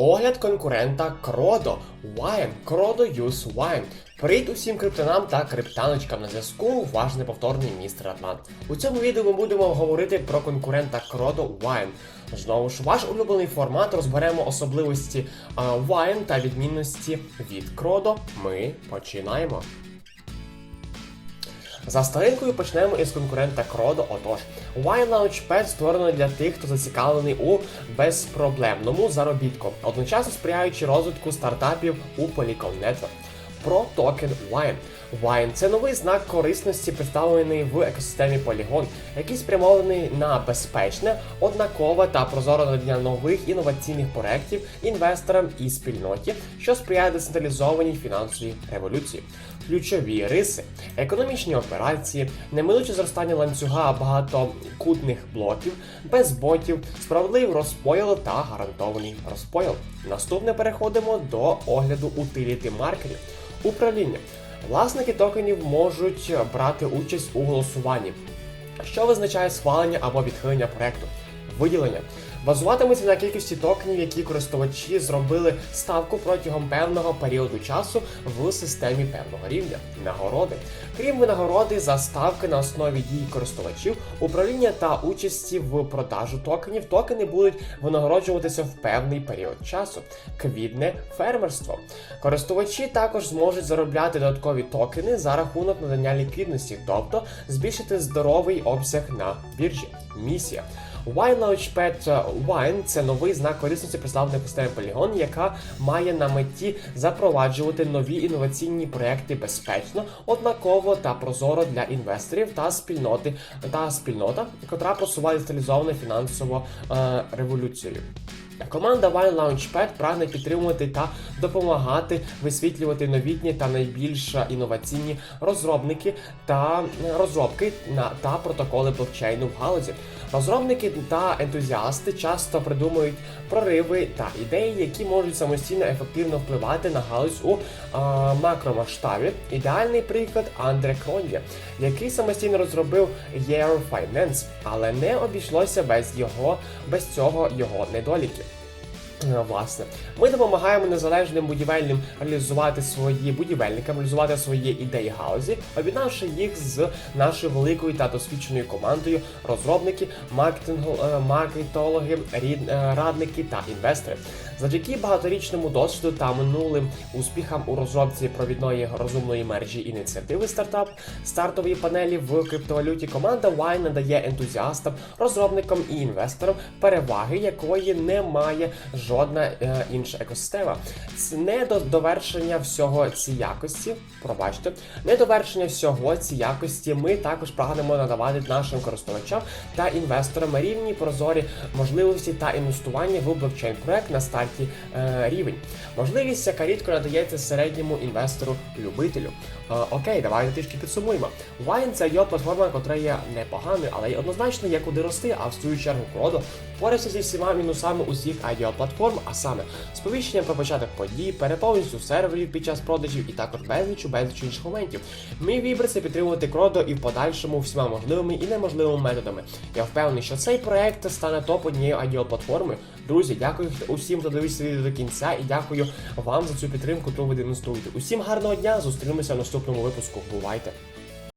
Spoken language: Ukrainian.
Огляд конкурента Кродо Wine. Кродо Use Wine. Привіт усім криптонам та криптаночкам на зв'язку. Ваш неповторний містер Атлант. У цьому відео ми будемо говорити про конкурента Кродо Wine. Знову ж ваш улюблений формат розберемо особливості Wine та відмінності від Кродо. Ми починаємо. За старинкою почнемо із конкурента Кродо. Отож, Wine Launchpad створено для тих, хто зацікавлений у безпроблемному заробітку, одночасно сприяючи розвитку стартапів у Polycom Network. Про токен Wine. Wine – це новий знак корисності, представлений в екосистемі Polygon, який спрямований на безпечне, однакове та прозоре надання нових інноваційних проєктів інвесторам і спільноті, що сприяє децентралізованій фінансовій революції. Ключові риси, економічні операції, неминуче зростання ланцюга багатокутних блоків, без ботів, справедливий розподіл та гарантований розподіл. Наступне переходимо до огляду утиліти маркерів. Управління. Власники токенів можуть брати участь у голосуванні, що визначає схвалення або відхилення проекту. Виділення базуватиметься на кількості токенів, які користувачі зробили ставку протягом певного періоду часу в системі певного рівня. Нагороди. Крім винагороди за ставки на основі дій користувачів, управління та участі в продажу токенів, токени будуть винагороджуватися в певний період часу. Квітне фермерство. Користувачі також зможуть заробляти додаткові токени за рахунок надання ліквідності, тобто збільшити здоровий обсяг на біржі. Місія. Wine Launchpad Wine – це новий знак корисності представлений системи Polygon, яка має на меті запроваджувати нові інноваційні проекти безпечно, однаково та прозоро для інвесторів та спільноти та спільнота, котра просуває стилізовану фінансову е, революцію. Команда Wine Launchpad прагне підтримувати та допомагати висвітлювати новітні та найбільш інноваційні розробники та розробки на та протоколи блокчейну в галузі. Розробники та ентузіасти часто придумують прориви та ідеї, які можуть самостійно ефективно впливати на галузь у а, макромасштабі. Ідеальний приклад Андре Кронє, який самостійно розробив Year Finance, але не обійшлося без його без цього його недоліків. Е, Власне, ми допомагаємо незалежним будівельним реалізувати свої будівельникам, реалізувати свої ідеї галузі, об'єднавши їх з нашою великою та досвідченою командою розробники, е, маркетологи, е, радники та інвестори. Завдяки багаторічному досвіду та минулим успіхам у розробці провідної розумної мережі ініціативи стартап стартової панелі в криптовалюті команда Wine надає ентузіастам, розробникам і інвесторам переваги, якої не має жодна е, інша екосистема. Це не до довершення всього ці якості. Пробачте, не довершення всього ці якості. Ми також прагнемо надавати нашим користувачам та інвесторам рівні прозорі можливості та інвестування в блокчейн проект на старті е, рівень. Можливість, яка рідко надається середньому інвестору-любителю. Е, окей, давайте трішки підсумуємо. Wine це його платформа, яка є непоганою, але й однозначно є куди рости, а в свою чергу Кrodо бореться зі всіма мінусами усіх IDO платформ, а саме сповіщення про початок подій, переповністю серверів під час продажів і також безлічу безлічу інших моментів. Мій вибір підтримувати Кrodо і в подальшому всіма можливими і неможливими методами. Я впевнений, що цей проект стане топ однією IDO платформою. Друзі, дякую усім, хто дивився відео до кінця, і дякую вам за цю підтримку, яку ви демонструєте. Усім гарного дня! Зустрінемося в наступному випуску. Бувайте!